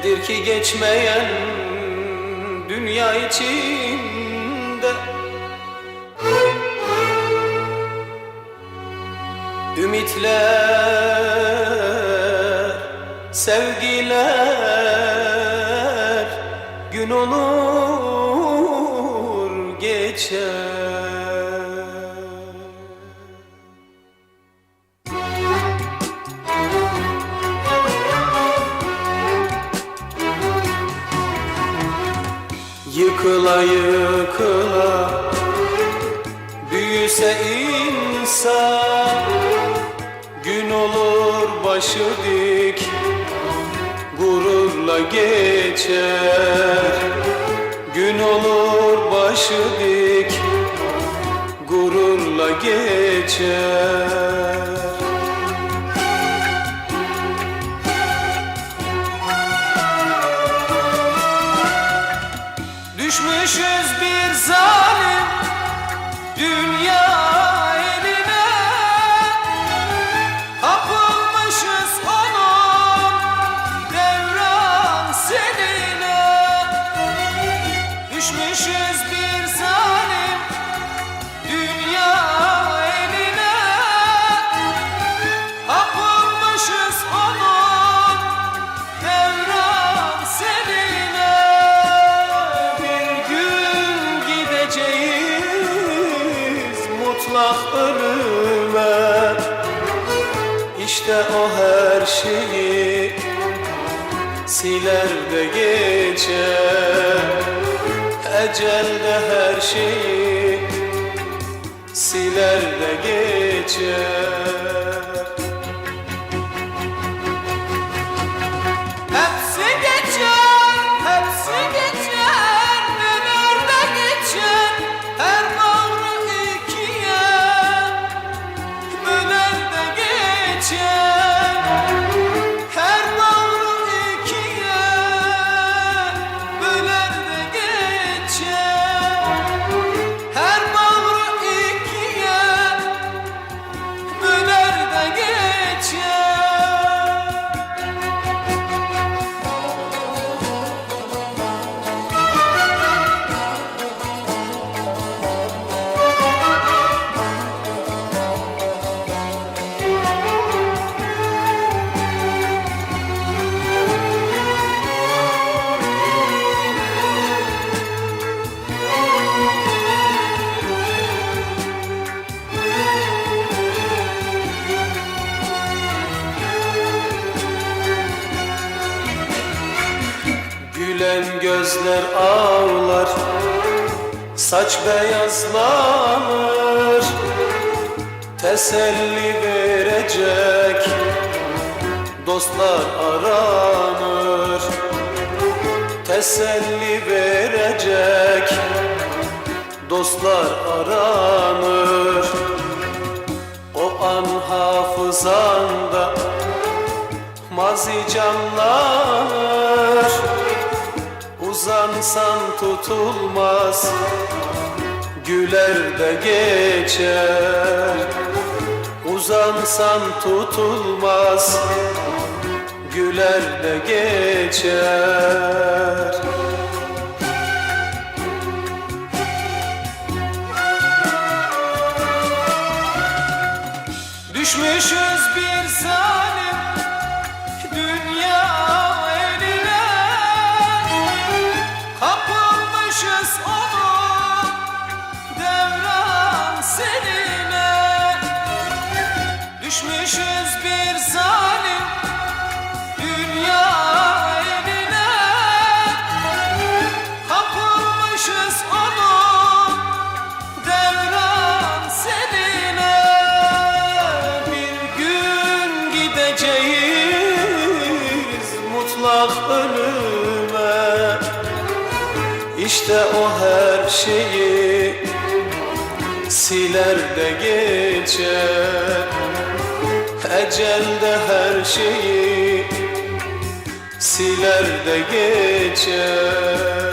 Nedir ki geçmeyen dünya içinde. Ümitler, sevgiler gün olur geçer Yıkıla yıkıla. Büyüse insan Gün olur başı dik. Gururla geçer Gün olur başı dik. Gururla geçer Düşmüşüz bir zalim. Dünya mutlak ölüme İşte o her şeyi siler de geçer Ecel de her şeyi siler de geçer Gülen gözler ağlar Saç beyazlanır Teselli verecek Dostlar aranır. Teselli verecek Dostlar aranır. O an hafızanda Mazi canlanır Uzansan tutulmaz Güler de geçer. Uzansan tutulmaz Güler de geçer. Düşmüşüz mutlak ölüme İşte o her şeyi siler de geçer Ecel de her şeyi siler de geçer